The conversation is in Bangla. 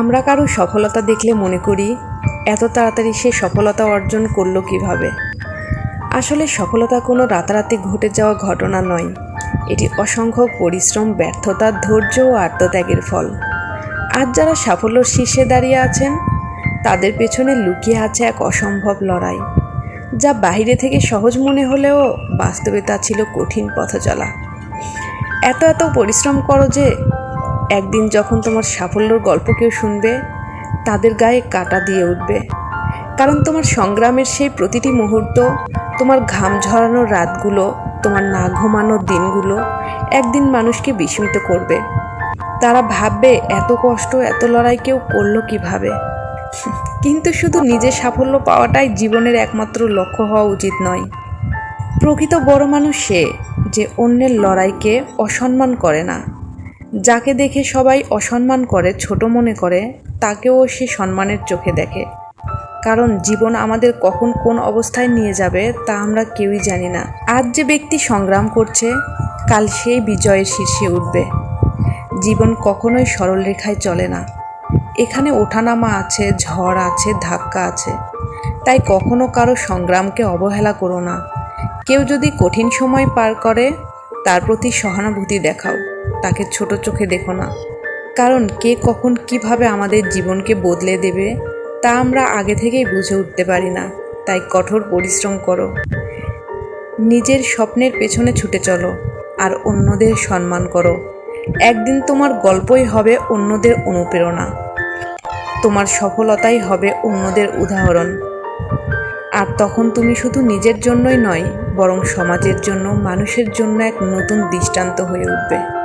আমরা কারও সফলতা দেখলে মনে করি, এত তাড়াতাড়ি সে সফলতা অর্জন করল কীভাবে? আসলে সফলতা কোনো রাতারাতি ঘটে যাওয়া ঘটনা নয়। এটি অসংখ্য পরিশ্রম, ব্যর্থতা, ধৈর্য ও আত্মত্যাগের ফল। আজ যারা সাফল্যর শীর্ষে দাঁড়িয়ে আছেন, তাদের পেছনে লুকিয়ে আছে এক অসম্ভব লড়াই, যা বাইরে থেকে সহজ মনে হলেও বাস্তবে তা ছিল কঠিন পথ চলা এত এত পরিশ্রম করো যে একদিন যখন তোমার সাফল্যর গল্প কেউ শুনবে, তাদের গায়ে কাটা দিয়ে উঠবে। কারণ তোমার সংগ্রামের সেই প্রতিটি মুহূর্ত, তোমার ঘাম ঝরানোর রাতগুলো, তোমার না ঘুমানোর দিনগুলো একদিন মানুষকে বিস্মিত করবে। তারা ভাববে, এত কষ্ট, এত লড়াই কেউ করল কীভাবে? কিন্তু শুধু নিজের সাফল্য পাওয়াটাই জীবনের একমাত্র লক্ষ্য হওয়া উচিত নয়। প্রকৃত বড় মানুষ সে যে অন্যের লড়াইকে অসম্মান করে না। যাকে দেখে সবাই অসম্মান করে, ছোট মনে করে, তাকেও সে সম্মানের চোখে দেখে। কারণ জীবন আমাদের কখন কোন অবস্থায় নিয়ে যাবে তা আমরা কেউই জানি না। আজ যে ব্যক্তি সংগ্রাম করছে, কাল সেই বিজয়ের শীর্ষে উঠবে। জীবন কখনোই সরল রেখায় চলে না। এখানে ওঠানামা আছে, ঝড় আছে, ধাক্কা আছে। তাই কখনো কারও সংগ্রামকে অবহেলা করো না। কেউ যদি কঠিন সময় পার করে, তার প্রতি সহানুভূতি দেখাও। তাকে ছোট চোখে দেখো না। কারণ কে কখন কীভাবে আমাদের জীবনকে বদলে দেবে, তা আমরা আগে থেকেই বুঝে উঠতে পারি না। তাই কঠোর পরিশ্রম করো। নিজের স্বপ্নের পেছনে ছুটে চলো আর অন্যদের সম্মান করো। একদিন তোমার গল্পই হবে অন্যদের অনুপ্রেরণা। তোমার সফলতাই হবে অন্যদের উদাহরণ। আর তখন তুমি শুধু নিজের জন্যই নয়, বরং সমাজের জন্য, মানুষের জন্য এক নতুন দৃষ্টান্ত হয়ে উঠবে।